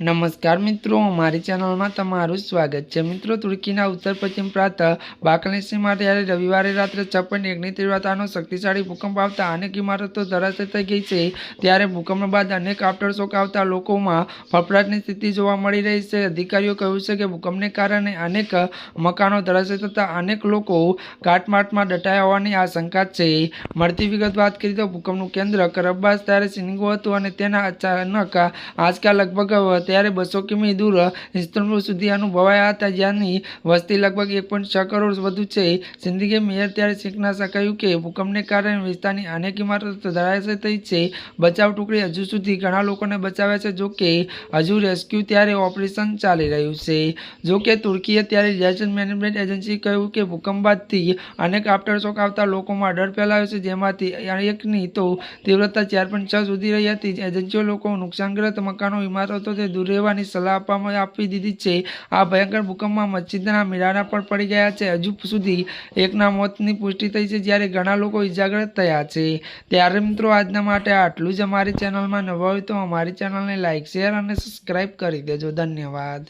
નમસ્કાર મિત્રો મારી ચેનલમાં તમારું સ્વાગત છે. મિત્રો, તુર્કીના ઉત્તર પશ્ચિમ પ્રાંત બાકલેસીમાં ત્યારે રવિવારે રાત્રે છપ્પન એકની તીવ્રતાનો શક્તિશાળી ભૂકંપ આવતા અનેક ઇમારતો ધરાશય થઈ ગઈ છે. ત્યારે ભૂકંપ બાદ અનેક આફ્ટરશોક આવતા લોકોમાં ફફડાટની સ્થિતિ જોવા મળી રહી છે. અધિકારીઓ કહ્યું છે કે ભૂકંપને કારણે અનેક મકાનો ધરાશય થતાં અનેક લોકો કાટમાટમાં દટાયા હોવાની આશંકા છે. મળતી વિગત વાત કરીએ તો ભૂકંપનું કેન્દ્ર કરબ્બાસ, ત્યારે સિનિંગો હતું અને તેના અચાનક આંચકા લગભગ ત્યારે બસો કિમી દૂર ઇસ્તંબુલ સુધી અનુભવાયા હતા. જ્યાંની વસ્તી લગભગ એક છ કરોડ વધુ છે. સિંદગી મેયર ત્યારે શીખનાસા કહ્યું કે, ભૂકંપને કારણે વિસ્તારની અનેક ઇમારતો ધરાશય થઈ છે. બચાવ ટુકડી હજુ સુધી ઘણા લોકોને બચાવ્યા છે. જોકે હજુ રેસ્ક્યુ ત્યારે ઓપરેશન ચાલી રહ્યું છે. જોકે તુર્કીએ ત્યારે ડિઝાસ્ટર મેનેજમેન્ટ એજન્સી કહ્યું કે, ભૂકંપ બાદથી અનેક આફ્ટરશોક આવતા લોકોમાં ડર ફેલાયો છે. જેમાંથી એકની તો તીવ્રતા ચાર પોઈન્ટ છ સુધી રહી હતી. એજન્સીઓ લોકો નુકસાનગ્રસ્ત મકાનો ઇમારતો તે દૂર રહેવાની સલાહ આપવામાં આપી દીધી છે. આ ભયંકર ભૂકંપમાં મસ્જિદના મીરાના પણ પડી ગયા છે. હજુ સુધી એકના મોતની પુષ્ટિ થઈ છે જ્યારે ઘણા લોકો ઇજાગ્રસ્ત થયા છે. ત્યારે મિત્રો આજના માટે આટલું જ અમારી ચેનલમાં નવા હોય તો અમારી ચેનલને લાઇક શેર અને સબસ્ક્રાઈબ કરી દેજો. ધન્યવાદ.